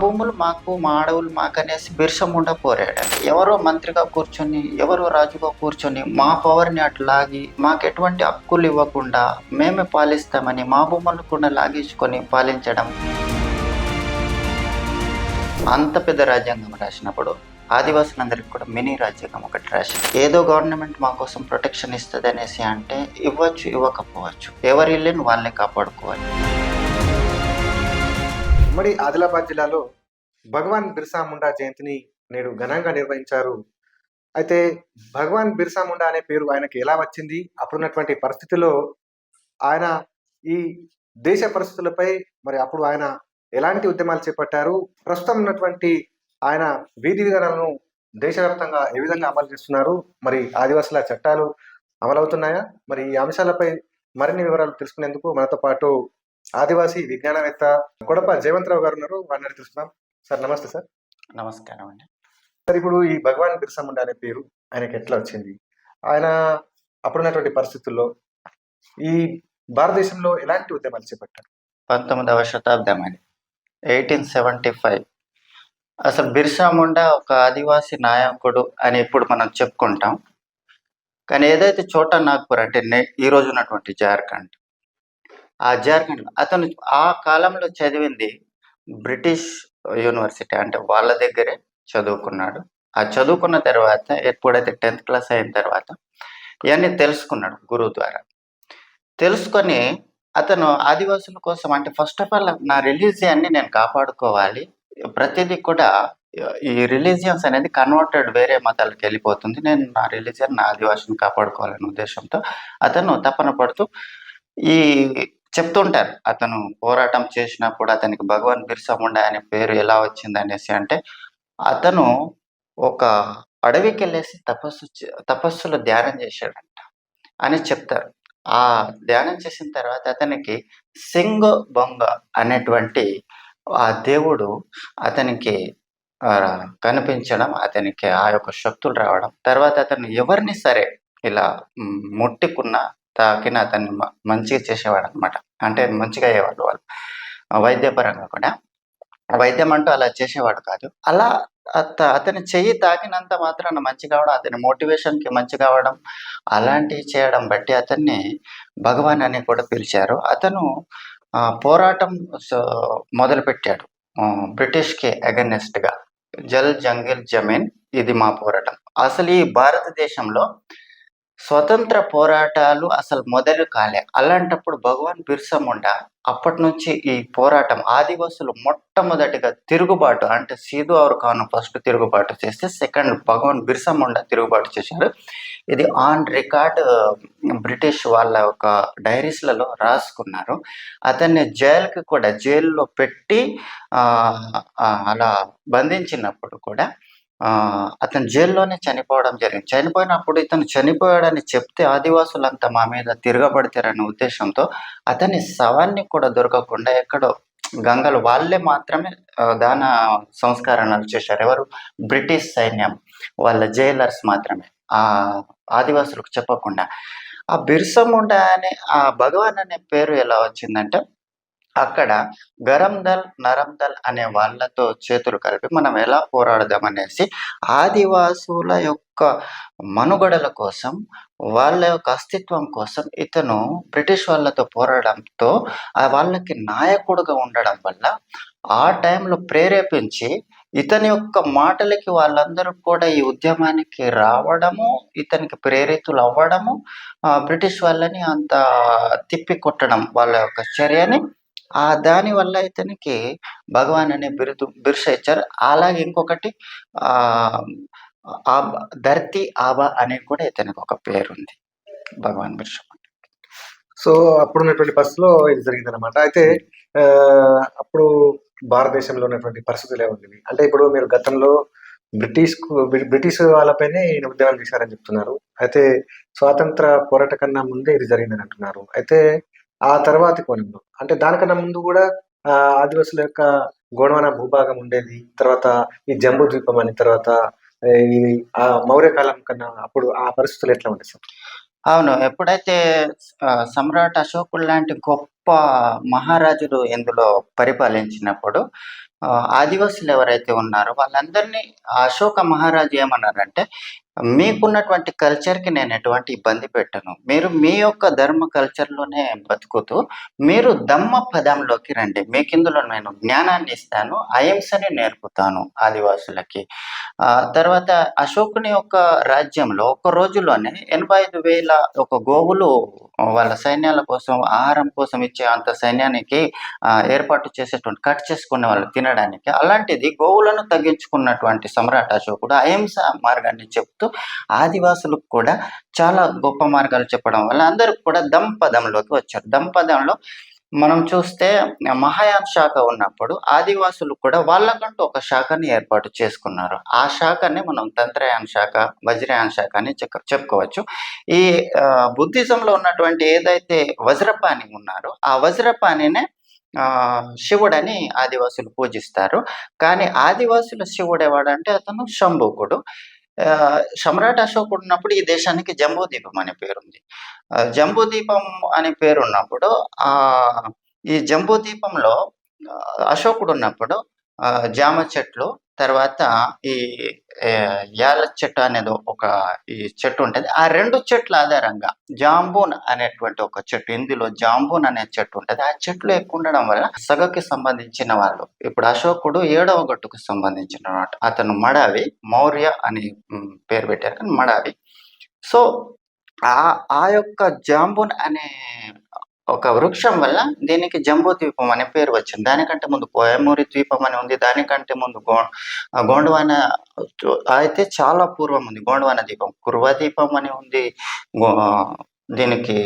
భూములు మాకు మా అడవులు మాకు అనేసి బిర్సముండ పోరాడండి ఎవరో మంత్రిగా కూర్చొని ఎవరో రాజుగా కూర్చొని మా పవర్ని అటు లాగి మాకు ఎటువంటి హక్కులు ఇవ్వకుండా మేమే పాలిస్తామని మా భూములను కూడా లాగించుకొని పాలించడం అంత పెద్ద రాజ్యాంగం రాసినప్పుడు ఆదివాసులందరికీ కూడా మినీ రాజ్యాంగం ఒకటి రాసి ఏదో గవర్నమెంట్ మా కోసం ప్రొటెక్షన్ ఇస్తుంది అనేసి అంటే ఇవ్వచ్చు ఇవ్వకపోవచ్చు. ఎవరి ఇల్లుని వాళ్ళే కాపాడుకోవాలి. ఉమ్మడి ఆదిలాబాద్ జిల్లాలో భగవాన్ బిర్సా ముండా జయంతిని నేడు ఘనంగా నిర్వహించారు. అయితే భగవాన్ బిర్సా ముండా అనే పేరు ఆయనకి ఎలా వచ్చింది? అప్పుడున్నటువంటి పరిస్థితుల్లో ఆయన ఈ దేశ పరిస్థితులపై మరి అప్పుడు ఆయన ఎలాంటి ఉద్యమాలు చేపట్టారు? ప్రస్తుతం ఉన్నటువంటి ఆయన వీధి విధానాలను దేశవ్యాప్తంగా ఏ విధంగా అమలు చేస్తున్నారు? మరి ఆదివాసుల చట్టాలు అమలవుతున్నాయా? మరి ఈ అంశాలపై మరిన్ని వివరాలు తెలుసుకునేందుకు మనతో పాటు ఆదివాసీ విజ్ఞానవేత్త కొడప జయవంతరావు గారు ఉన్నారు. వారిని తెలుసుకుందాం సార్ నమస్తే సార్. నమస్కారం అండి. సార్ ఇప్పుడు ఈ భగవాన్ బిర్సా ముండా అనే పేరు ఆయనకి ఎట్లా వచ్చింది? ఆయన అప్పుడున్నటువంటి పరిస్థితుల్లో ఈ భారతదేశంలో ఎలాంటి ఉద్యమాలు చేపట్టారు? పంతొమ్మిదవ శతాబ్దం అది ఎయిటీన్ సెవెంటీ ఫైవ్. అసలు బిర్సా ముండా ఒక ఆదివాసీ నాయకుడు అని ఇప్పుడు మనం చెప్పుకుంటాం. కానీ ఏదైతే చోటా నాగ్పూర్ అంటే నే ఈ రోజు ఉన్నటువంటి జార్ఖండ్. ఆ జార్ఖండ్ అతను ఆ కాలంలో చదివింది బ్రిటిష్ యూనివర్సిటీ అంటే వాళ్ళ దగ్గరే చదువుకున్నాడు. ఆ చదువుకున్న తర్వాత ఎప్పుడైతే టెన్త్ క్లాస్ అయిన తర్వాత ఇవన్నీ తెలుసుకున్నాడు గురువు ద్వారా. తెలుసుకొని అతను ఆదివాసుల కోసం అంటే ఫస్ట్ ఆఫ్ ఆల్ నా రిలీజియాన్ని నేను కాపాడుకోవాలి. ప్రతిదీ కూడా ఈ రిలీజియన్స్ అనేది కన్వర్టెడ్ వేరే మతాలకు వెళ్ళిపోతుంది. నేను నా రిలీజియన్ నా ఆదివాసిని కాపాడుకోవాలనే ఉద్దేశంతో అతను తపన పడుతూ ఈ చెప్తుంటారు. అతను పోరాటం చేసినప్పుడు అతనికి భగవాన్ బిర్సా ముండా అనే పేరు ఎలా వచ్చింది అనేసి అంటే అతను ఒక అడవికి వెళ్ళేసి తపస్సు తపస్సులు తపస్సులో ధ్యానం చేశాడంట అని చెప్తారు. ఆ ధ్యానం చేసిన తర్వాత అతనికి సింగ్ బొంగ అనేటువంటి ఆ దేవుడు అతనికి కనిపించడం అతనికి ఆ యొక్క శక్తులు రావడం తర్వాత అతను ఎవరిని సరే ఇలా ముట్టుకున్న తాకిన అతన్ని మంచిగా చేసేవాడు అనమాట అంటే మంచిగా అయ్యేవాళ్ళు వాళ్ళు. వైద్యపరంగా కూడా. వైద్యం అంటూ అలా చేసేవాడు కాదు. అలా అత అతని చెయ్యి తాకినంత మాత్రాన మంచి కావడం అతని మోటివేషన్కి మంచి కావడం అలాంటివి చేయడం బట్టి అతన్ని భగవాన్ అని కూడా పిలిచారు. అతను ఆ, పోరాటం మొదలుపెట్టాడు. బ్రిటిష్కి against గా జల్ జంగిల్ జమీన్ ఇది మా పోరాటం. అసలు ఈ భారతదేశంలో స్వతంత్ర పోరాటాలు అసలు మొదలు కాలే. అలాంటప్పుడు భగవాన్ బిర్సా ముండా అప్పటి నుంచి ఈ పోరాటం ఆదివాసులు మొట్టమొదటిగా తిరుగుబాటు అంటే సీదు అవర్ ఖాన్ ఫస్ట్ తిరుగుబాటు చేస్తే సెకండ్ భగవాన్ బిర్సా ముండా తిరుగుబాటు చేశారు. ఇది ఆన్ రికార్డ్ బ్రిటిష్ వాళ్ళ ఒక డైరీస్లలో రాసుకున్నారు. అతన్ని జైలుకి కూడా జైల్లో పెట్టి ఆ, అలా బంధించినప్పుడు కూడా అతను జైల్లోనే చనిపోవడం జరిగింది. చనిపోయినప్పుడు ఇతను చనిపోయాడని చెప్తే ఆదివాసులంతా మా మీద తిరగబడతారనే ఉద్దేశంతో అతని శవాన్ని కూడా దొరకకుండా ఎక్కడో గంగలు వాళ్ళే మాత్రమే దాన సంస్కరణలు చేశారు. ఎవరు? బ్రిటిష్ సైన్యం వాళ్ళ జైలర్స్ మాత్రమే. ఆ ఆదివాసులకు చెప్పకుండా. ఆ బిర్సముండ అనే ఆ భగవాన్ అనే పేరు ఎలా వచ్చిందంటే అక్కడ గరందల్ నరందల్ అనే వాళ్ళతో చేతులు కలిపి మనం ఎలా పోరాడదాం అనేసి ఆదివాసుల యొక్క మనుగడల కోసం వాళ్ళ యొక్క అస్తిత్వం కోసం ఇతను బ్రిటిష్ వాళ్ళతో పోరాడంతో ఆ వాళ్ళకి నాయకుడుగా ఉండడం వల్ల ఆ టైంలో ప్రేరేపించి ఇతని యొక్క మాటలకి వాళ్ళందరూ కూడా ఈ ఉద్యమానికి రావడము ఇతనికి ప్రేరితులు అవ్వడము బ్రిటిష్ వాళ్ళని అంత తిప్పి కొట్టడం వాళ్ళ యొక్క చర్యని ఆ దాని వల్ల ఇతనికి భగవాన్ అనే బిరుదు బిరుస ఇచ్చారు. అలాగే ఇంకొకటి ఆ ధర్తి ఆబా అనే కూడా ఇతనికి ఒక పేరు ఉంది భగవాన్ బిర్స సో అప్పుడు ఉన్నటువంటి పరిస్థితిలో ఇది జరిగింది అనమాట అయితే అప్పుడు భారతదేశంలో ఉన్నటువంటి పరిస్థితులు ఏముంది? అంటే ఇప్పుడు మీరు గతంలో బ్రిటిష్ కు- బ్రిటిష్ వాళ్ళపైనే ఈయన ఉద్యమాలు చేశారని చెప్తున్నారు. అయితే స్వాతంత్ర పోరాట కన్నా ముందే ఇది జరిగిందని అంటున్నారు. అయితే ఆ తర్వాతి కోణంలో అంటే దానికన్నా ముందు కూడా ఆ, ఆదివాసుల యొక్క గోడవన భూభాగం ఉండేది. తర్వాత ఈ జంబూ ద్వీపం అని తర్వాత ఆ, ఈ ఆ మౌర్య కాలం కన్నా అప్పుడు ఆ పరిస్థితులు ఎట్లా ఉంటాయి సార్? అవును. ఎప్పుడైతే ఆ, సమ్రాట్ అశోకుడు లాంటి గొప్ప మహారాజులు ఇందులో పరిపాలించినప్పుడు ఆ, ఆదివాసులు ఎవరైతే ఉన్నారో వాళ్ళందరినీ అశోక మహారాజు ఏమన్నారంటే మీకున్నటువంటి కల్చర్కి నేను ఎటువంటి ఇబ్బంది పెట్టను. మీరు మీ యొక్క ధర్మ కల్చర్లోనే బతుకుతూ మీరు దమ్మ పదంలోకి రండి. మీకు ఇందులో నేను జ్ఞానాన్ని ఇస్తాను అహింసని నేర్పుతాను ఆదివాసులకి. ఆ తర్వాత అశోకుని యొక్క రాజ్యంలో ఒక రోజులోనే ఎనభై ఐదు వేల ఒక గోవులు వాళ్ళ సైన్యాల కోసం ఆహారం కోసం ఇచ్చే అంత సైన్యానికి ఆ, ఏర్పాటు చేసేటువంటి కట్ చేసుకునే వాళ్ళు తినడానికి. అలాంటిది గోవులను తగ్గించుకున్నటువంటి సమ్రాట్ అశోకుడు అహింస మార్గాన్ని చెప్తూ ఆదివాసులకు కూడా చాలా గొప్ప మార్గాలు చెప్పడం వల్ల అందరూ కూడా దంపదంలోకి వచ్చారు. దంపదంలో మనం చూస్తే మహాయాన్ శాఖ ఉన్నప్పుడు ఆదివాసులు కూడా వాళ్ళకంటూ ఒక శాఖని ఏర్పాటు చేసుకున్నారు. ఆ శాఖని మనం తంత్రయాన్ శాఖ వజ్రయాన్ శాఖ అని చెప్పుకోవచ్చు. ఈ బుద్ధిజంలో ఉన్నటువంటి ఏదైతే వజ్రపాణి ఉన్నారో ఆ వజ్రపాణినే ఆ, శివుడని ఆదివాసులు పూజిస్తారు. కానీ ఆదివాసుల శివుడు ఎవడంటే అతను శంభుకుడు సమ్రాట్ అశోకుడు ఉన్నప్పుడు ఈ దేశానికి జంబూదీపం అనే పేరుంది. జంబూదీపం అనే పేరు ఉన్నప్పుడు ఆ ఈ జంబూదీపంలో అశోకుడు ఉన్నప్పుడు జామ చెట్లు తర్వాత ఈ యాల చెట్టు అనేది ఒక ఈ చెట్టు ఉంటుంది. ఆ రెండు చెట్ల ఆధారంగా జాంబూన్ అనేటువంటి ఒక చెట్టు ఇందులో జాంబూన్ అనే చెట్టు ఉంటుంది. ఆ చెట్లు ఎక్కువ ఉండడం వల్ల సగకి సంబంధించిన వాళ్ళు ఇప్పుడు అశోకుడు ఏడవ గట్టుకు సంబంధించిన అతను మడావి మౌర్య అని పేరు పెట్టారు. కానీ మడావి. సో ఆ ఆ యొక్క జాంబూన్ అనే ఒక వృక్షం వల్ల దీనికి జంబూ ద్వీపం అనే పేరు వచ్చింది. దానికంటే ముందు కోయమూరి ద్వీపం అని ఉంది. దానికంటే ముందు గో గోండవాన అయితే చాలా పూర్వం ఉంది. గోండవాన ద్వీపం. కుర్వ ద్వీపం అని ఉంది. దీనికి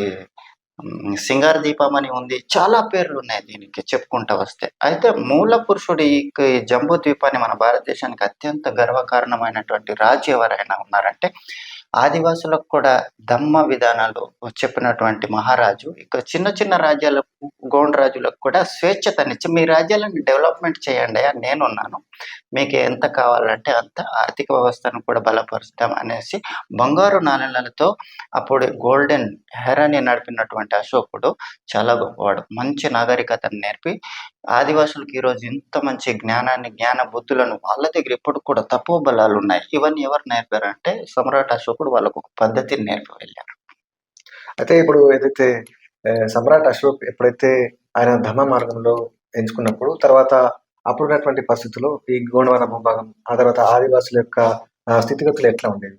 సింగార సింగార్ దీపం అని ఉంది. చాలా పేర్లు ఉన్నాయి దీనికి చెప్పుకుంటూ వస్తే. అయితే మూల పురుషుడు ఈ జంబూ ద్వీపాన్ని మన భారతదేశానికి అత్యంత గర్వకారణమైనటువంటి రాజు ఎవరైనా ఉన్నారంటే ఆదివాసులకు కూడా ధమ్మ విధానాలు చెప్పినటువంటి మహారాజు. ఇక చిన్న చిన్న రాజ్యాలకు గోండ్ రాజులకు కూడా స్వేచ్ఛతనిచ్చి మీ రాజ్యాలను డెవలప్మెంట్ చేయండి అని నేనున్నాను. మీకు ఎంత కావాలంటే అంత ఆర్థిక వ్యవస్థను కూడా బలపరుస్తాం అనేసి బంగారు నాణ్యాలతో అప్పుడు గోల్డెన్ హెరాని నడిపినటువంటి అశోకుడు చాలా గొప్పవాడు. మంచి నాగరికతను నేర్పి ఆదివాసులకు ఈరోజు ఇంత మంచి జ్ఞానాన్ని జ్ఞాన బుద్ధులను వాళ్ళ దగ్గర ఇప్పుడు కూడా తక్కువ బలాలు ఉన్నాయి. ఇవన్నీ ఎవరు నేర్పారంటే సమ్రాట్ అశోకుడు వాళ్ళకు ఒక పద్ధతిని నేర్పి వెళ్ళారు అయితే ఇప్పుడు ఏదైతే సమ్రాట్ అశోక్ ఎప్పుడైతే ఆయన ధర్మ మార్గంలో ఎంచుకున్నప్పుడు తర్వాత అప్పుడున్నటువంటి పరిస్థితుల్లో ఈ గోండవన భూభాగం ఆ తర్వాత ఆదివాసుల యొక్క స్థితిగతులు ఎట్లా ఉండేవి?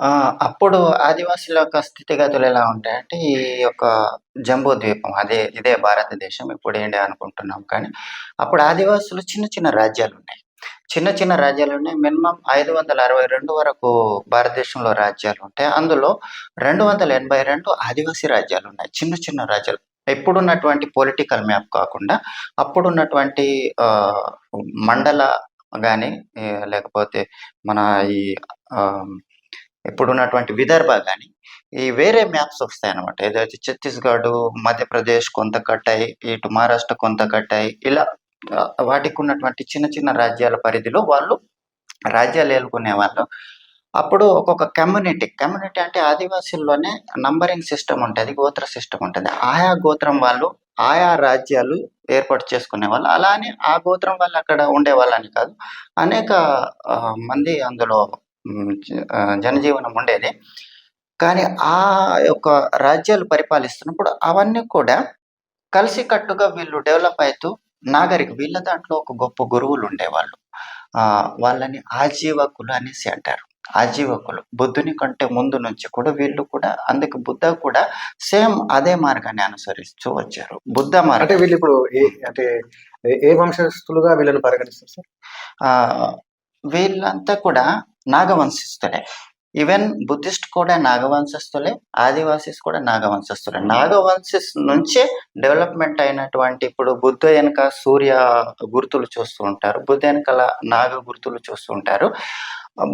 ఆ, అప్పుడు ఆదివాసుల యొక్క స్థితిగతులు ఎలా ఉంటాయంటే ఈ యొక్క జంబూ ద్వీపం అదే ఇదే భారతదేశం ఇప్పుడు ఏంటి అనుకుంటున్నాం. కానీ అప్పుడు ఆదివాసులు చిన్న చిన్న రాజ్యాలు ఉన్నాయి చిన్న చిన్న రాజ్యాలు ఉన్నాయి మినిమం ఐదు వందల అరవై రెండు వరకు భారతదేశంలో రాజ్యాలు ఉంటాయి అందులో రెండు వందల ఎనభై రెండు ఆదివాసీ రాజ్యాలు ఉన్నాయి చిన్న చిన్న రాజ్యాలు. ఇప్పుడున్నటువంటి పొలిటికల్ మ్యాప్ కాకుండా అప్పుడున్నటువంటి ఆ, మండల కానీ లేకపోతే మన ఈ ఆ, ఇప్పుడున్నటువంటి విదర్భ కానీ ఈ వేరే మ్యాప్స్ వస్తాయి అనమాట ఏదైతే ఛత్తీస్గఢ్ మధ్యప్రదేశ్ కొంత కట్టాయి ఇటు మహారాష్ట్ర కొంత కట్టాయి ఇలా వాటికి ఉన్నటువంటి చిన్న చిన్న రాజ్యాల పరిధిలో వాళ్ళు రాజ్యాలు ఏలుకునే వాళ్ళు. అప్పుడు ఒక్కొక్క కమ్యూనిటీ కమ్యూనిటీ అంటే ఆదివాసీల్లోనే నంబరింగ్ సిస్టమ్ ఉంటుంది గోత్ర సిస్టమ్ ఉంటుంది. ఆయా గోత్రం వాళ్ళు ఆయా రాజ్యాలు ఏర్పాటు చేసుకునే వాళ్ళు. అలానే ఆ గోత్రం వాళ్ళు అక్కడ ఉండే వాళ్ళని కాదు అనేక మంది అందులో జనజీవనం ఉండేది. కానీ ఆ యొక్క రాజ్యాలు పరిపాలిస్తున్నప్పుడు అవన్నీ కూడా కలిసికట్టుగా వీళ్ళు డెవలప్ అవుతూ నాగరిక వీళ్ళ దాంట్లో ఒక గొప్ప గురువులు ఉండేవాళ్ళు. ఆ వాళ్ళని ఆజీవకులు అనేసి అంటారు. ఆజీవకులు. బుద్ధుని కంటే ముందు నుంచి కూడా వీళ్ళు కూడా అందుకు బుద్ధ కూడా సేమ్ అదే మార్గాన్ని అనుసరిస్తూ వచ్చారు. బుద్ధ అంటే మార్గం వీళ్ళు ఇప్పుడు ఏ అంటే ఏ- వంశస్థులుగా వీళ్ళని పరిగణిస్తారు సార్? ఆ వీళ్ళంతా కూడా నాగవంశస్థులే. ఈవెన్ బుద్ధిస్ట్ కూడా నాగవంశస్థులే ఆదివాసీస్ కూడా నాగవంశస్థులే. నాగవంశస్ నుంచే డెవలప్మెంట్ అయినటువంటి ఇప్పుడు బుద్ధ వెనక సూర్య గుర్తులు చూస్తూ ఉంటారు బుద్ధ వెనకాల నాగ గుర్తులు చూస్తూ ఉంటారు.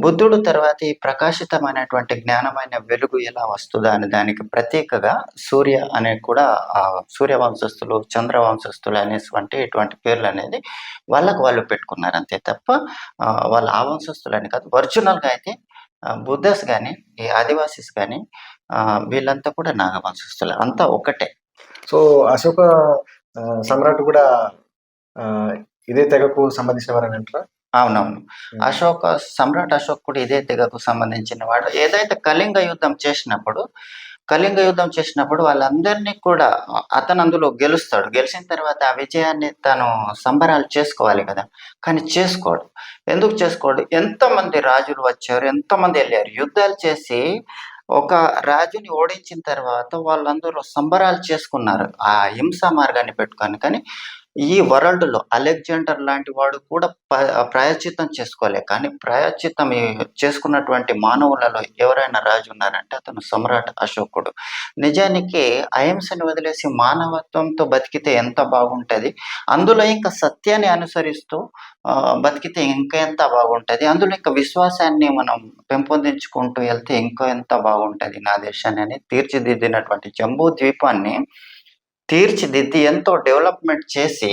బుద్ధుడు తర్వాత ఈ ప్రకాశితమైనటువంటి జ్ఞానమైన వెలుగు ఎలా వస్తుందా అని దానికి ప్రత్యేకగా సూర్య అనే కూడా ఆ సూర్య వంశస్థులు చంద్ర వంశస్థులు అనేటువంటి ఇటువంటి పేర్లు అనేది వాళ్ళకు వాళ్ళు పెట్టుకున్నారు అంతే తప్ప వాళ్ళ వాళ్ళు ఆ వంశస్థులని అని కాదు ఒరిజినల్గా అయితే బుద్ధస్ కానీ ఈ ఆదివాసీస్ కానీ వీళ్ళంతా కూడా నాగవంశస్థులు అంతా ఒకటే సో అశోక సమ్రాట్ కూడా ఇదే తెగకు సంబంధించిన వారని అంటారా? అవునవును. అశోక సమ్రాట్ అశోక్ కూడా ఇదే తెగకు సంబంధించిన వాడు ఏదైతే కళింగ యుద్ధం చేసినప్పుడు కళింగ యుద్ధం చేసినప్పుడు వాళ్ళందరినీ కూడా అతను అందులో గెలుస్తాడు. గెలిచిన తర్వాత ఆ విజయాన్ని తను సంబరాలు చేసుకోవాలి కదా. కానీ చేసుకోడు. ఎందుకు చేసుకోడు? ఎంతమంది రాజులు వచ్చారు? ఎంతమంది వెళ్ళారు? యుద్ధాలు చేసి ఒక రాజుని ఓడించిన తర్వాత వాళ్ళందరూ సంబరాలు చేసుకున్నారు. ఆ హింసా మార్గాన్ని పెట్టుకొని. కానీ ఈ వరల్డ్లో అలెగ్జాండర్ లాంటి వాడు కూడా ప్రాయశ్చిత్తం చేసుకోలే. కానీ ప్రాయశ్చిత్తం చేసుకున్నటువంటి మానవులలో ఎవరైనా రాజు ఉన్నారంటే అతను సమ్రాట్ అశోకుడు. నిజానికి అహింసని వదిలేసి మానవత్వంతో బతికితే ఎంత బాగుంటది? అందులో ఇంకా సత్యాన్ని అనుసరిస్తూ ఆ, బతికితే ఇంకా ఎంత బాగుంటది? అందులో ఇంకా విశ్వాసాన్ని మనం పెంపొందించుకుంటూ వెళ్తే ఇంకా ఎంత బాగుంటది నా దేశాన్ని అని తీర్చిదిద్దినటువంటి జంబూ ద్వీపాన్ని తీర్చిదిద్ది ఎంతో డెవలప్మెంట్ చేసి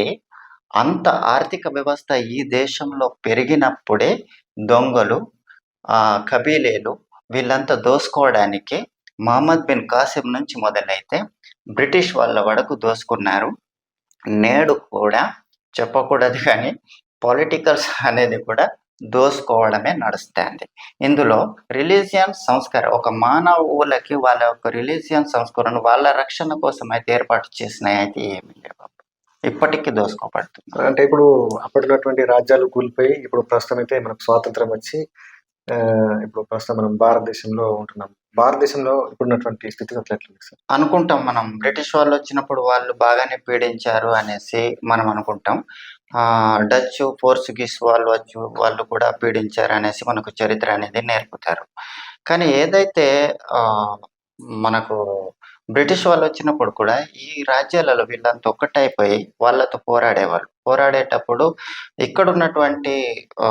అంత ఆర్థిక వ్యవస్థ ఈ దేశంలో పెరిగినప్పుడే దొంగలు ఆ కబీలేలు వీళ్ళంతా దోసుకోవడానికి మహమ్మద్ బిన్ కాసిం నుంచి మొదలైతే బ్రిటిష్ వాళ్ళ వరకు దోసుకున్నారు. నేడు కూడా చెప్పకూడదు కానీ పొలిటికల్స్ అనేది కూడా దోసుకోవడమే నడుస్తుంది. ఇందులో రిలీజియన్ సంస్కారం ఒక మానవులకి వాళ్ళ యొక్క రిలీజియన్ సంస్కరణ వాళ్ళ రక్షణ కోసం అయితే ఏర్పాటు చేసినవి అయితే ఏమీ లేవు. ఇప్పటికీ దోసుకోబడుతుంది అంటే ఇప్పుడు అప్పటిన్నటువంటి రాజ్యాలు కూలిపోయి ఇప్పుడు ప్రస్తుతం అయితే మనకు స్వాతంత్రం వచ్చి ఆ, ఇప్పుడు ప్రస్తుతం మనం భారతదేశంలో ఉంటున్నాం. భారతదేశంలో ఇప్పుడున్నటువంటి స్థితిగతులు ఎట్లుంది సార్? అనుకుంటాం మనం. బ్రిటిష్ వాళ్ళు వచ్చినప్పుడు వాళ్ళు బాగానే పీడించారు అనేసి మనం అనుకుంటాం. డచ్ పోర్చుగీస్ వాళ్ళు వచ్చి వాళ్ళు కూడా పీడించారు అనేసి మనకు చరిత్ర అనేది నేర్పుతారు. కానీ ఏదైతే ఆ మనకు బ్రిటిష్ వాళ్ళు వచ్చినప్పుడు కూడా ఈ రాజ్యాలలో వీళ్ళంతా ఒక్కటైపోయి వాళ్ళతో పోరాడేవాళ్ళు. పోరాడేటప్పుడు ఇక్కడ ఉన్నటువంటి ఆ,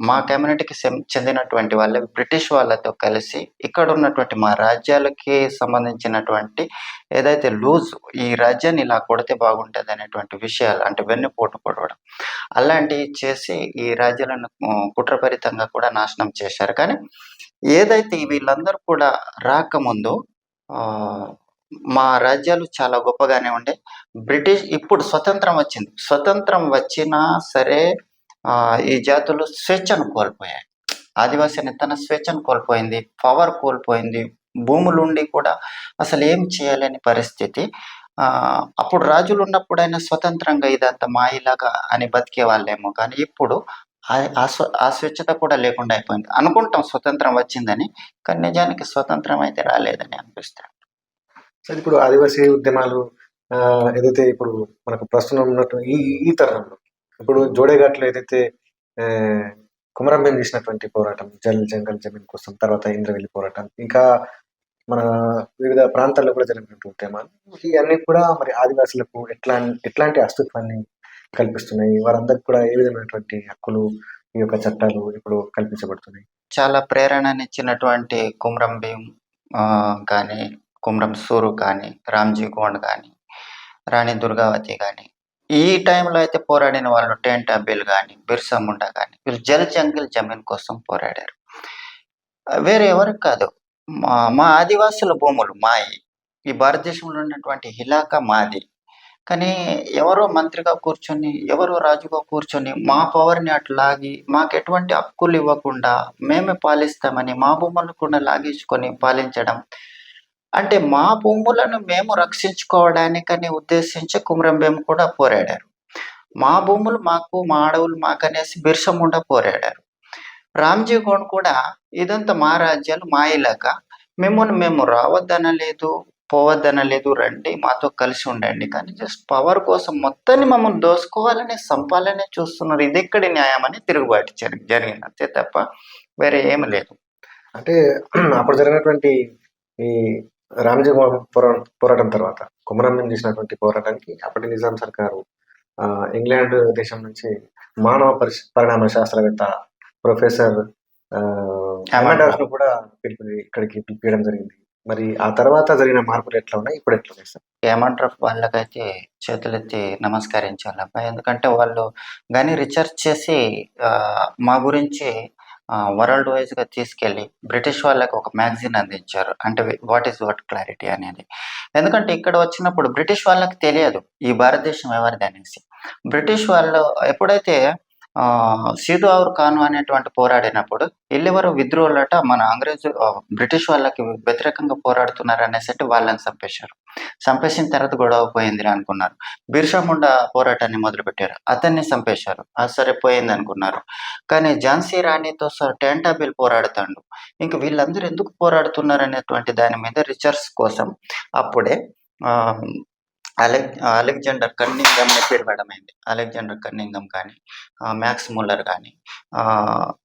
మా కమ్యూనిటీకి చెందినటువంటి వాళ్ళు బ్రిటిష్ వాళ్ళతో కలిసి ఇక్కడ ఉన్నటువంటి మా రాజ్యాలకి సంబంధించినటువంటి ఏదైతే లూజ్ ఈ రాజ్యాన్ని ఇలా కొడితే బాగుంటుంది అనేటువంటి విషయాలు అంటే వెన్నుపోటు పొడవడం అలాంటివి చేసి ఈ రాజ్యాలను కుట్రపరితంగా కూడా నాశనం చేశారు. కానీ ఏదైతే వీళ్ళందరూ కూడా రాకముందు ఆ, మా రాజ్యాలు చాలా గొప్పగానే ఉండే. బ్రిటిష్ ఇప్పుడు స్వతంత్రం వచ్చింది. స్వతంత్రం వచ్చినా సరే ఆ, ఈ జాతులు స్వేచ్ఛను కోల్పోయాయి. ఆదివాసీ తన స్వేచ్ఛను కోల్పోయింది. పవర్ కోల్పోయింది. భూములు ఉండి కూడా అసలు ఏం చేయలేని పరిస్థితి. ఆ, అప్పుడు రాజులు ఉన్నప్పుడైనా స్వతంత్రంగా ఇదంతా మాయిలాగా అని బతికే వాళ్ళేమో. కానీ ఇప్పుడు ఆ- స్వ- ఆ స్వేచ్ఛత కూడా లేకుండా అయిపోయింది. అనుకుంటాం స్వతంత్రం వచ్చిందని కానీ నిజానికి స్వతంత్రం అయితే రాలేదని అనిపిస్తుంది. సో ఇప్పుడు ఆదివాసీ ఉద్యమాలు ఆ, ఏదైతే ఇప్పుడు మనకు ప్రస్తుతం ఉన్నట్టు ఈ ఈ తరంలో ఇప్పుడు జోడేఘాట్లో ఏదైతే ఆ, భీం చేసినటువంటి పోరాటం జల్ జంగల్ జమీన్ కోసం తర్వాత ఇంద్రవెల్లి పోరాటం ఇంకా మన వివిధ ప్రాంతాల్లో కూడా జరిగినటువంటి ఉద్యమాలు ఇవన్నీ కూడా మరి ఆదివాసులకు ఎట్లా ఎట్లాంటి అస్తిత్వాన్ని కల్పిస్తున్నాయి? వారందరికి కూడా ఏ విధమైనటువంటి హక్కులు ఈ యొక్క చట్టాలు ఇప్పుడు కల్పించబడుతున్నాయి? చాలా ప్రేరణనిచ్చినటువంటి కుమరం భీం ఆ, కానీ కుమ్రం సూరు కానీ రామ్జీ గోండ్ కానీ రాణి దుర్గావతి కానీ ఈ టైంలో అయితే పోరాడిన వాళ్ళు టెంట్ అబ్బిల్ కానీ బిర్సా ముండా కానీ వీళ్ళు జల్ జంగిల్ జమీన్ కోసం పోరాడారు. వేరే ఎవరు కాదు. మా మా ఆదివాసుల భూములు మాయి. ఈ భారతదేశంలో ఉన్నటువంటి ఇలాకా మాది. కానీ ఎవరో మంత్రిగా కూర్చొని ఎవరో రాజుగా కూర్చొని మా పవర్ని అటు లాగి మాకు ఎటువంటి హక్కులు ఇవ్వకుండా మేమే పాలిస్తామని మా భూములను కూడా లాగించుకొని పాలించడం అంటే మా భూములను మేము రక్షించుకోవడానికని ఉద్దేశించి కుమరంభీం కూడా పోరాడారు. మా భూములు మాకు మా అడవులు మాకు అనేసి బిర్సముండ పోరాడారు. రామ్జీ గోండ్ కూడా ఇదంతా మా రాజ్యాలు మా ఇలాక మిమ్మల్ని మేము రావద్దనలేదు పోవద్దనలేదు రండి మాతో కలిసి ఉండండి. కానీ జస్ట్ పవర్ కోసం మొత్తాన్ని మమ్మల్ని దోసుకోవాలని సంపాలనే చూస్తున్నారు. ఇది ఎక్కడి న్యాయం అని తిరుగుబాటు జరిగి జరిగింది. అంతే తప్ప వేరే ఏమి లేదు. అంటే అప్పుడు జరిగినటువంటి ఈ రామజీ పోరా- పోరాటం తర్వాత కుమరం భీం చేసినటువంటి పోరాటానికి అప్పటి నిజాం సర్కారు ఆ, ఇంగ్లాండ్ దేశం నుంచి మానవ పరిశ పరిణామ శాస్త్రవేత్త ప్రొఫెసర్ను కూడా పిలిపి ఇక్కడికి పిలిపించడం జరిగింది. మరి ఆ తర్వాత జరిగిన మార్పులు ఎట్లా ఉన్నాయి? ఇప్పుడు ఎట్లా ఉన్నాయి సార్? ఏమంటారు వాళ్ళకైతే చేతులెత్తి నమస్కరించాలి ఎందుకంటే వాళ్ళు కానీ రీసెర్చ్ చేసి ఆ, మా గురించి వరల్డ్ వైజ్గా తీసుకెళ్ళి బ్రిటిష్ వాళ్ళకి ఒక మ్యాగజైన్ అందించారు. అంటే వాట్ ఈస్ వాట్ క్లారిటీ అనేది. ఎందుకంటే ఇక్కడ వచ్చినప్పుడు బ్రిటిష్ వాళ్ళకి తెలియదు ఈ భారతదేశం ఎవరిది అనేసి. బ్రిటిష్ వాళ్ళు ఎప్పుడైతే సీదు ఔర్ ఖాను అనేటువంటి పోరాడినప్పుడు వెళ్ళేవారు విద్రోహులట మన అంగ్రేజు బ్రిటిష్ వాళ్ళకి వ్యతిరేకంగా పోరాడుతున్నారు అనేసి వాళ్ళని చంపేశారు. చంపేసిన తర్వాత గొడవ పోయింది అనుకున్నారు. బిర్సా ముండా పోరాటాన్ని మొదలుపెట్టారు. అతన్ని చంపేశారు. ఆ సరే పోయింది అనుకున్నారు. కానీ ఝాన్సీ రాణితో స- టెంటాబిల్ పోరాడుతాడు. ఇంక వీళ్ళందరూ ఎందుకు పోరాడుతున్నారు అనేటువంటి దాని మీద రీసెర్చ్ కోసం అప్పుడే ఆ, అలెక్ అలెగ్జాండర్ కన్నింగమ్ పేరు పెట్టమైంది అలెగ్జాండర్ కన్నింగమ్ కానీ మ్యాక్స్ ముల్లర్ కానీ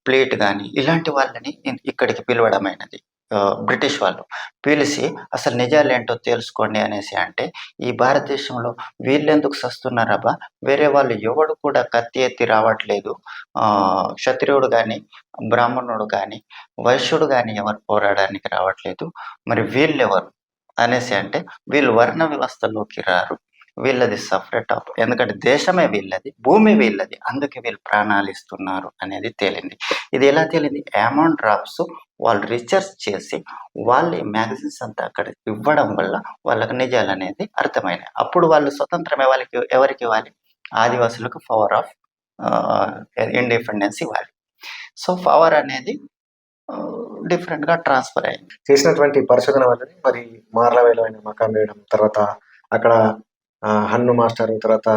ప్లేట్ కానీ ఇలాంటి వాళ్ళని ఇక్కడికి పిలవడమైనది. ఆ, బ్రిటిష్ వాళ్ళు. పిలిచి అసలు నిజాలు ఏంటో తెలుసుకోండి అనేసి అంటే ఈ భారతదేశంలో వీళ్ళెందుకు సస్తున్నారబ్బా వేరే వాళ్ళు ఎవడు కూడా కత్తి ఎత్తి రావట్లేదు. ఆ, క్షత్రియుడు కానీ బ్రాహ్మణుడు కానీ వైశ్యుడు కానీ ఎవరు పోరాడడానికి రావట్లేదు. మరి వీళ్ళెవరు? అనేసి అంటే వీళ్ళు వర్ణ వ్యవస్థలోకి రారు. వీళ్ళది సపరేట్ ఆఫ్ ఎందుకంటే దేశమే వీళ్ళది భూమి వీళ్ళది. అందుకే వీళ్ళు ప్రాణాలు ఇస్తున్నారు అనేది తేలింది. ఇది ఎలా తేలింది? అమౌంట్ డ్రాప్స్ వాళ్ళు రీసెర్చ్ చేసి వాళ్ళు మ్యాగజైన్స్ అంతా అక్కడ ఇవ్వడం వల్ల వాళ్ళకి నిజాలు అనేది అర్థమైనాయి. అప్పుడు వాళ్ళు స్వతంత్రమే వాళ్ళకి ఎవరికి ఇవ్వాలి? ఆదివాసులకు పవర్ ఆఫ్ ఇండిపెండెన్స్ ఇవ్వాలి. సో పవర్ అనేది డిఫరెంట్గా ట్రాన్స్ఫర్ అయింది చేసినటువంటి పరిశోధన వల్లనే మరి మార్లవేలో ఆయన మకాం వేయడం తర్వాత అక్కడ హన్ను మాస్టర్ తర్వాత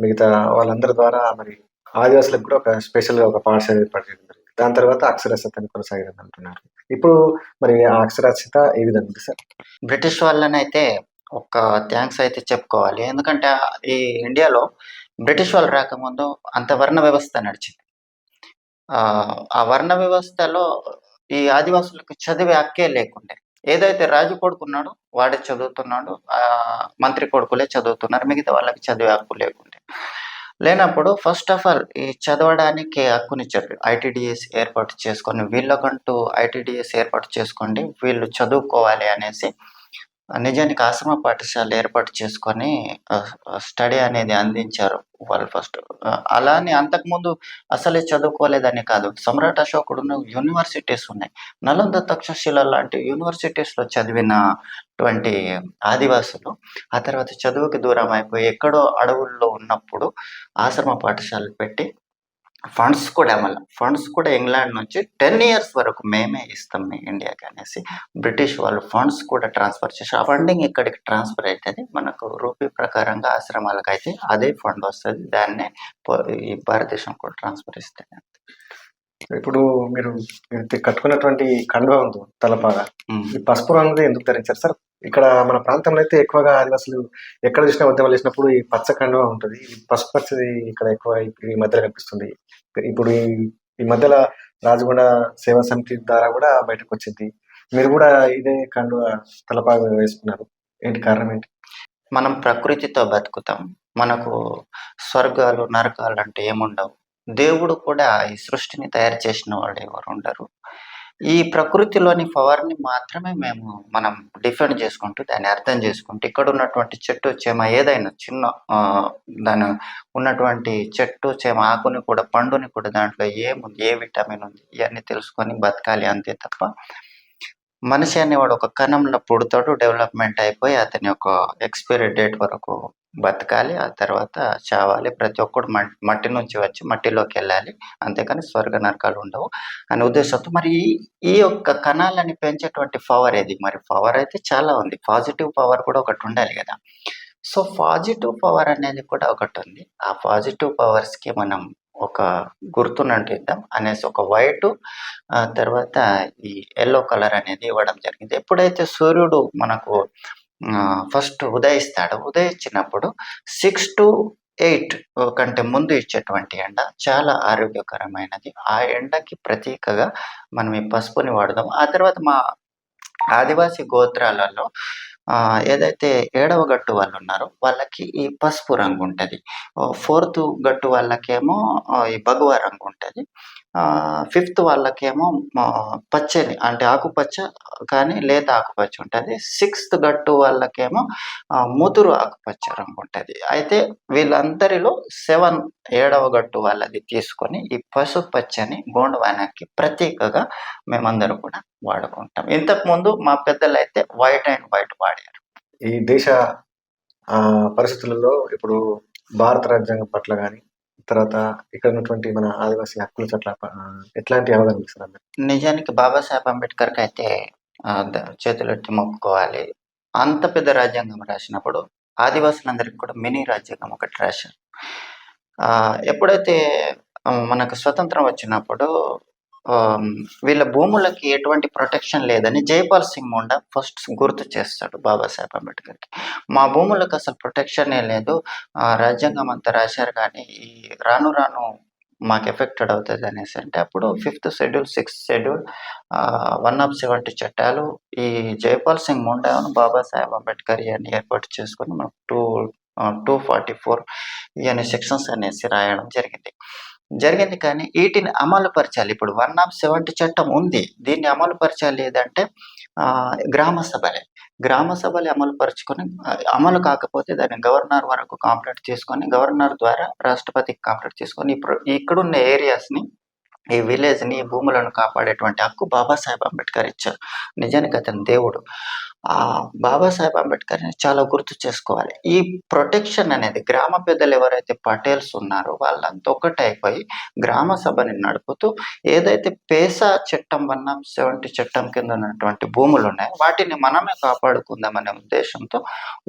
మిగతా వాళ్ళందరి ద్వారా మరి ఆదివాసులకు కూడా ఒక స్పెషల్గా ఒక పాఠశాల ఏర్పాటు చేయడం జరిగింది. దాని తర్వాత అక్షరాస్యతని కొనసాగడం అంటున్నారు. ఇప్పుడు మరి ఆ అక్షరాస్యత ఏ విధంగా ఉంది సార్? బ్రిటిష్ వాళ్ళని అయితే ఒక థ్యాంక్స్ అయితే చెప్పుకోవాలి. ఎందుకంటే ఈ ఇండియాలో బ్రిటిష్ వాళ్ళు రాకముందు అంత వర్ణ వ్యవస్థ నడిచింది. ఆ, ఆ వర్ణ వ్యవస్థలో ఈ ఆదివాసులకు చదివే హక్కే లేకుండే. ఏదైతే రాజు కొడుకున్నాడో వాడే చదువుతున్నాడు ఆ మంత్రి కొడుకులే చదువుతున్నారు మిగతా వాళ్ళకి చదివే హక్కు లేకుండే. లేనప్పుడు ఫస్ట్ ఆఫ్ ఆల్ ఈ చదవడానికి హక్కునిచ్చారు ఐటీడీఎస్ ఏర్పాటు చేసుకొని వీళ్ళకంటూ ఐటీడీఎస్ ఏర్పాటు చేసుకోండి వీళ్ళు చదువుకోవాలి అనేసి నిజానికి ఆశ్రమ పాఠశాల ఏర్పాటు చేసుకొని స్టడీ అనేది అందించారు వాళ్ళు ఫస్ట్. అలానే అంతకుముందు అసలే చదువుకోలేదని కాదు. సమ్రాట్ అశోకుడు యూనివర్సిటీస్ ఉన్నాయి. నలంద తక్షశిల లాంటి యూనివర్సిటీస్లో చదివినటువంటి ఆదివాసులు ఆ తర్వాత చదువుకి దూరం అయిపోయి ఎక్కడో అడవుల్లో ఉన్నప్పుడు ఆశ్రమ పాఠశాలలు పెట్టి ఫండ్స్ కూడా మళ్ళీ ఫండ్స్ కూడా ఇంగ్లాండ్ నుంచి టెన్ ఇయర్స్ వరకు మేమే ఇస్తాం మీ ఇండియాకి అనేసి బ్రిటిష్ వాళ్ళు ఫండ్స్ కూడా ట్రాన్స్ఫర్ చేసి ఆ ఫండింగ్ ఇక్కడికి ట్రాన్స్ఫర్ అవుతుంది మనకు రూపీ ప్రకారంగా ఆశ్రమాలకు అయితే అదే ఫండ్ వస్తుంది దాన్నే ఈ భారతదేశం కూడా ట్రాన్స్ఫర్ ఇస్తుంది ఇప్పుడు మీరు కట్టుకున్నటువంటి కండువ ఉంది తలపాగా. ఈ పసుపు రంగు ఎందుకు ధరించారు? సార్ ఇక్కడ మన ప్రాంతంలో అయితే ఎక్కువగా అసలు ఎక్కడ చూసినా ఉద్యమాలు చేసినప్పుడు ఈ పచ్చ కండువ ఉంటుంది ఈ పసుపు పచ్చది ఇక్కడ ఎక్కువ ఈ మధ్యలో కనిపిస్తుంది. ఇప్పుడు ఈ ఈ మధ్యలో రాజగొండ సేవా సమితి ద్వారా కూడా బయటకు వచ్చింది. మీరు కూడా ఇదే కండువ తలపాగా వేసుకున్నారు. ఏంటి కారణం ఏంటి? మనం ప్రకృతితో బతుకుతాం. మనకు స్వర్గాలు నరకాలు అంటే ఏముండవు. దేవుడు కూడా ఈ సృష్టిని తయారు చేసిన వాళ్ళు ఎవరు ఉండరు. ఈ ప్రకృతిలోని పవర్ని మాత్రమే మేము మనం డిఫెండ్ చేసుకుంటూ దాన్ని అర్థం చేసుకుంటూ ఇక్కడ ఉన్నటువంటి చెట్టు చేమ ఏదైనా చిన్న ఆ, దాని ఉన్నటువంటి చెట్టు చేమ ఆకుని కూడా పండుని కూడా దాంట్లో ఏముంది ఏ విటమిన్ ఉంది ఇవన్నీ తెలుసుకొని బతకాలి అంతే తప్ప మనిషి అనేవాడు ఒక కణంలో పుడతాడు డెవలప్మెంట్ అయిపోయి అతని యొక్క ఎక్స్పైరీ డేట్ వరకు బతకాలి ఆ తర్వాత చావాలి. ప్రతి ఒక్కడు మట్టి నుంచి వచ్చి మట్టిలోకి వెళ్ళాలి. అంతేకాని స్వర్గ నరకాలు ఉండవు. అనే ఉద్దేశంతో మరి ఈ- ఈ యొక్క కణాలని పెంచేటువంటి పవర్ ఏది? మరి పవర్ అయితే చాలా ఉంది. పాజిటివ్ పవర్ కూడా ఒకటి ఉండాలి కదా. సో పాజిటివ్ పవర్ అనేది కూడా ఒకటి ఉంది. ఆ పాజిటివ్ పవర్స్కి మనం ఒక గుర్తునంటిద్దాం అనేసి ఒక వైట్ తర్వాత ఈ ఎల్లో కలర్ అనేది ఇవ్వడం జరిగింది. ఎప్పుడైతే సూర్యుడు మనకు ఫస్ట్ ఉదయిస్తాడు. ఉదయించినప్పుడు సిక్స్ టు ఎయిట్ కంటే ముందు ఇచ్చేటువంటి ఎండ చాలా ఆరోగ్యకరమైనది. ఆ ఎండకి ప్రతీకగా మనం ఈ పసుపుని వాడదాం. ఆ తర్వాత మా ఆదివాసి గోత్రాలలో ఆ, ఏదైతే ఏడవ గట్టు వాళ్ళు ఉన్నారో వాళ్ళకి ఈ పసుపు రంగు ఉంటుంది. ఫోర్త్ గట్టు వాళ్ళకేమో ఈ భగవ రంగు ఉంటుంది. ఫిఫ్త్ వాళ్ళకేమో పచ్చని అంటే ఆకుపచ్చ కానీ లేత ఆకుపచ్చ ఉంటుంది. సిక్స్త్ గట్టు వాళ్ళకేమో ముదురు ఆకుపచ్చ రంగు ఉంటుంది. అయితే వీళ్ళందరిలో సెవెన్ ఏడవ గట్టు వాళ్ళది తీసుకొని ఈ పసుపచ్చని గోండవానానికి ప్రత్యేకగా మేమందరం కూడా వాడుకుంటాం. ఇంతకుముందు మా పెద్దలు అయితే వైట్ అండ్ వైట్ వాడారు. ఈ దేశ ఆ, పరిస్థితులలో ఇప్పుడు భారత రాజ్యాంగం పట్ల కానీ తర్వాత ఇక్కడ ఉన్నటువంటి మన ఆదివాసీ హక్కుల చట్ల ఎట్లాంటి అవగాహన ఇస్తారు నిజానికి బాబాసాహెబ్ అంబేద్కర్కి అయితే ఆ, చేతులెత్తి మొక్కుకోవాలి. అంత పెద్ద రాజ్యాంగం రాసినప్పుడు ఆదివాసులందరికీ కూడా మినీ రాజ్యాంగం ఒకటి రాశారు. ఆ, ఎప్పుడైతే మనకు స్వతంత్రం వచ్చినప్పుడు వీళ్ళ భూములకి ఎటువంటి ప్రొటెక్షన్ లేదని జైపాల్ సింగ్ ముండా ఫస్ట్ గుర్తు చేస్తాడు బాబాసాహెబ్ అంబేద్కర్కి. మా భూములకు అసలు ప్రొటెక్షనే లేదు. రాజ్యాంగం అంతా రాశారు కానీ ఈ రాను రాను మాకు ఎఫెక్టెడ్ అవుతుంది అనేసి అంటే అప్పుడు fifth schedule sixth schedule one of seventy చట్టాలు ఈ జైపాల్ సింగ్ ముండాను బాబాసాహెబ్ అంబేద్కర్ అని ఏర్పాటు చేసుకుని మనకు టూ టూ ఫార్టీ ఫోర్ ఇవన్నీ సెక్షన్స్ అనేసి రాయడం జరిగింది. జరిగింది కానీ వీటిని అమలు పరచాలి ఇప్పుడు వన్ ఆఫ్ సెవెంటీ చట్టం ఉంది. దీన్ని అమలు పరచాలి ఏదంటే ఆ, గ్రామ సభలే. గ్రామ సభలే అమలు పరుచుకొని అమలు కాకపోతే దాన్ని గవర్నర్ వరకు కాంప్లీట్ చేసుకొని గవర్నర్ ద్వారా రాష్ట్రపతికి కాంప్లీట్ చేసుకొని ఇప్పుడు ఇక్కడున్న ఏరియాస్ని ఈ విలేజ్ని ని భూములను కాపాడేటువంటి హక్కు బాబాసాహెబ్ అంబేద్కర్ ఇచ్చారు. నిజానికి అతని దేవుడు. ఆ బాబాసాహెబ్ అంబేద్కర్ని చాలా గుర్తు చేసుకోవాలి. ఈ ప్రొటెక్షన్ అనేది గ్రామ పెద్దలు ఎవరైతే పటేల్స్ ఉన్నారో వాళ్ళంతా ఒకటైపోయి గ్రామ సభని నడుపుతూ ఏదైతే పేసా చట్టం వన్ సెవెంటీ చట్టం కింద ఉన్నటువంటి భూములు ఉన్నాయో వాటిని మనమే కాపాడుకుందామనే ఉద్దేశంతో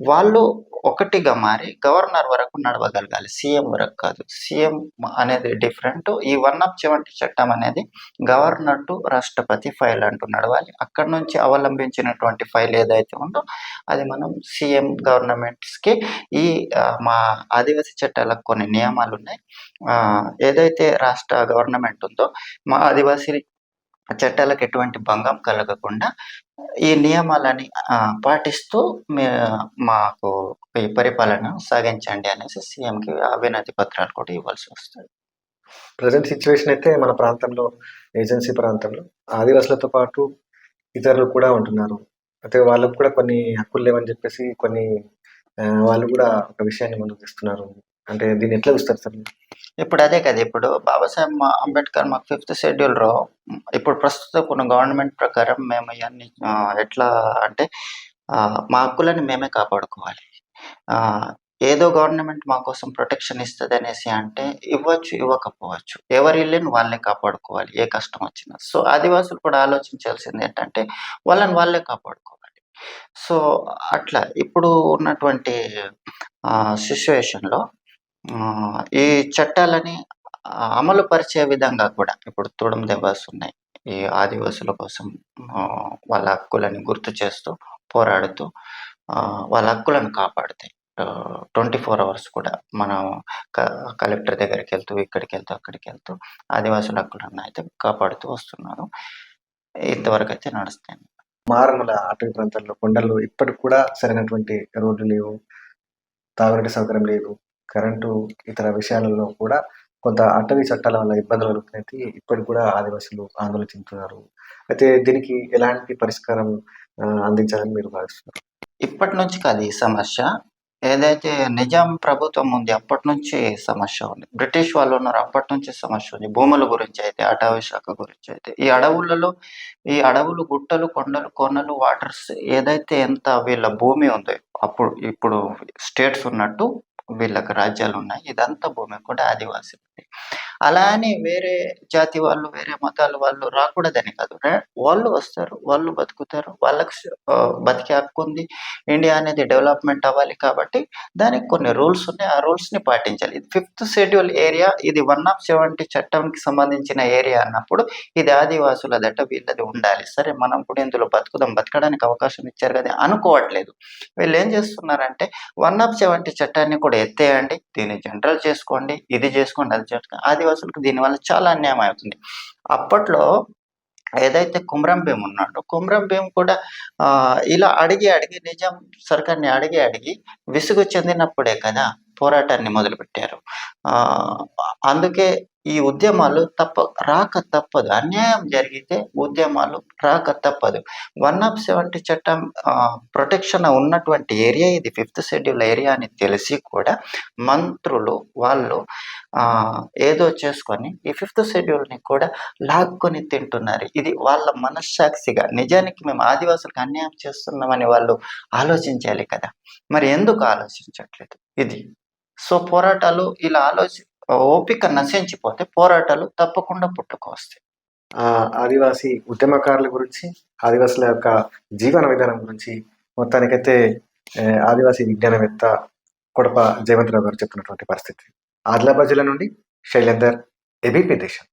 వాళ్ళు ఒకటిగా మారి గవర్నర్ వరకు నడవగలగాలి. సీఎం వరకు కాదు. సీఎం అనేది డిఫరెంట్. ఈ వన్ ఆఫ్ సెవెంటీ చట్టం అనేది గవర్నర్ టు రాష్ట్రపతి ఫైల్ అంటున్నాడు. నడవాలి అక్కడ నుంచి అవలంబించినటువంటి ఫైల్ ఏదైతే ఉందో అది మనం సీఎం గవర్నమెంట్స్కి ఈ మా ఆదివాసీ చట్టాలకు కొన్ని నియమాలు ఉన్నాయి. ఆ, ఏదైతే రాష్ట్ర గవర్నమెంట్ ఉందో మా ఆదివాసీ చట్టాలకు ఎటువంటి భంగం కలగకుండా ఈ నియమాలని పాటిస్తూ మే మాకు ఈ పరిపాలన సాగించండి అనేసి సీఎంకి వినతి పత్రాలు కూడా ఇవ్వాల్సి వస్తుంది. ప్రజెంట్ సిచ్యువేషన్ అయితే మన ప్రాంతంలో ఏజెన్సీ ప్రాంతంలో ఆదివాసులతో పాటు ఇతరులు కూడా ఉంటున్నారు. అయితే వాళ్ళకు కూడా కొన్ని హక్కులు లేవని చెప్పేసి కొన్ని వాళ్ళు కూడా ఒక విషయాన్ని ముందుకు తీస్తున్నారు. అంటే దీన్ని ఎట్లా చూస్తారు సార్? ఇప్పుడు అదే కదా ఇప్పుడు బాబాసాహెబ్ మా- అంబేద్కర్ మాకు ఫిఫ్త్ షెడ్యూల్లో ఇప్పుడు ప్రస్తుతం ఉన్న గవర్నమెంట్ ప్రకారం మేము ఇవన్నీ ఎట్లా అంటే మా హక్కులని మేమే కాపాడుకోవాలి. ఏదో గవర్నమెంట్ మా కోసం ప్రొటెక్షన్ ఇస్తుంది అనేసి అంటే ఇవ్వచ్చు ఇవ్వకపోవచ్చు. ఎవరి ఇల్లుని వాళ్ళే కాపాడుకోవాలి ఏ కష్టం వచ్చినా. సో ఆదివాసులు కూడా ఆలోచించాల్సింది ఏంటంటే వాళ్ళని వాళ్ళే కాపాడుకోవాలి. సో అట్లా ఇప్పుడు ఉన్నటువంటి సిచ్యువేషన్లో ఈ చట్టాలని అమలు పరిచే విధంగా కూడా ఇప్పుడు తుడం దెబ్బస్ ఉన్నాయి ఈ ఆదివాసుల కోసం వాళ్ళ హక్కులని గుర్తు చేస్తూ పోరాడుతూ వాళ్ళ హక్కులను కాపాడుతాయి. ట్వంటీ ఫోర్ అవర్స్ కూడా మనం కలెక్టర్ దగ్గరికి వెళ్తూ ఇక్కడికి వెళ్తూ అక్కడికి వెళ్తూ ఆదివాసుల హక్కులను అయితే కాపాడుతూ వస్తున్నారు. ఇంతవరకు అయితే నడుస్తాయి. మారమల అటవీ ప్రాంతాల్లో కొండల్లో ఇప్పటికి కూడా సరైనటువంటి రోడ్లు లేవు తాగునీటి సౌకర్యం లేదు కరెంటు ఇతర విషయాలలో కూడా కొంత అటవీ చట్టాల వల్ల ఇబ్బందులు కలుగుతున్నాయి ఇప్పటికి కూడా ఆదివాసులు ఆందోళన చెందుతున్నారు. అయితే దీనికి ఎలాంటి పరిష్కారం అందించాలని మీరు భావిస్తున్నారు? ఇప్పటి నుంచి కాదు ఈ సమస్య ఏదైతే నిజాం ప్రభుత్వం ఉంది అప్పటి నుంచి సమస్య ఉంది. బ్రిటిష్ వాళ్ళు ఉన్నారు అప్పటి నుంచి సమస్య ఉంది. భూముల గురించి అయితే అటవీ శాఖ గురించి అయితే. ఈ అడవులలో ఈ అడవులు గుట్టలు కొండలు కొనలు వాటర్స్ ఏదైతే ఎంత వీళ్ళ భూమి ఉందో అప్పుడు ఇప్పుడు స్టేట్స్ ఉన్నట్టు వీళ్ళకి రాజ్యాలు ఉన్నాయి. ఇదంతా భూమి కూడా ఆదివాసీ అలా అని వేరే జాతి వాళ్ళు వేరే మతాల వాళ్ళు రాకూడదని కాదు. వాళ్ళు వస్తారు వాళ్ళు బతుకుతారు వాళ్ళకి బతికే హక్కు ఉంది. ఇండియా అనేది డెవలప్మెంట్ అవ్వాలి కాబట్టి దానికి కొన్ని రూల్స్ ఉన్నాయి. ఆ రూల్స్ని పాటించాలి. ఇది ఫిఫ్త్ షెడ్యూల్ ఏరియా. ఇది వన్ ఆఫ్ సెవెంటీ చట్టంకి సంబంధించిన ఏరియా అన్నప్పుడు ఇది ఆదివాసుల దట్ట వీళ్ళది ఉండాలి. సరే మనం కూడా ఇందులో బతుకుదాం. బతకడానికి అవకాశం ఇచ్చారు కదా అనుకోవట్లేదు. వీళ్ళు ఏం చేస్తున్నారంటే వన్ ఆఫ్ సెవెంటీ చట్టాన్ని కూడా ఎత్తేయండి. దీన్ని జనరల్ చేసుకోండి. ఇది చేసుకోండి అది చేసుకోండి. ఆదివాసులకు దీనివల్ల చాలా అన్యాయం అవుతుంది. అప్పట్లో ఏదైతే కుమ్రం భీమ్ ఉన్నాడో కుమ్రం భీమ్ కూడా ఆ, ఇలా అడిగి అడిగి నిజాం సర్కార్ని అడిగి అడిగి విసుగు చెందినప్పుడే కదా పోరాటాన్ని మొదలుపెట్టారు. ఆ, అందుకే ఈ ఉద్యమాలు తప్ప రాక తప్పదు. అన్యాయం జరిగితే ఉద్యమాలు రాక తప్పదు. వన్ ఆఫ్ సెవెంటీ చట్టం ప్రొటెక్షన్ ఉన్నటువంటి ఏరియా ఇది. ఫిఫ్త్ షెడ్యూల్ ఏరియా అని తెలిసి కూడా మంత్రులు వాళ్ళు ఆ, ఏదో చేసుకొని ఈ ఫిఫ్త్ షెడ్యూల్ని కూడా లాక్కొని తింటున్నారు. ఇది వాళ్ళ మనస్సాక్షిగా నిజానికి మేము ఆదివాసులకు అన్యాయం చేస్తున్నామని వాళ్ళు ఆలోచించాలి కదా. మరి ఎందుకు ఆలోచించట్లేదు? ఇది. సో పోరాటాలు ఇలా ఆలోచి ఓపిక నశించిపోతే పోరాటాలు తప్పకుండా పుట్టుకొస్తాయి. ఆ ఆదివాసీ ఉద్యమకారుల గురించి ఆదివాసుల యొక్క జీవన విధానం గురించి మొత్తానికైతే ఆదివాసీ విజ్ఞానవేత్త కొడప జయవంతరావు గారు చెప్తున్నటువంటి పరిస్థితి. ఆదిలాబాద్ జిల్లా నుండి శైలేందర్ ఏబీపీ దేశం.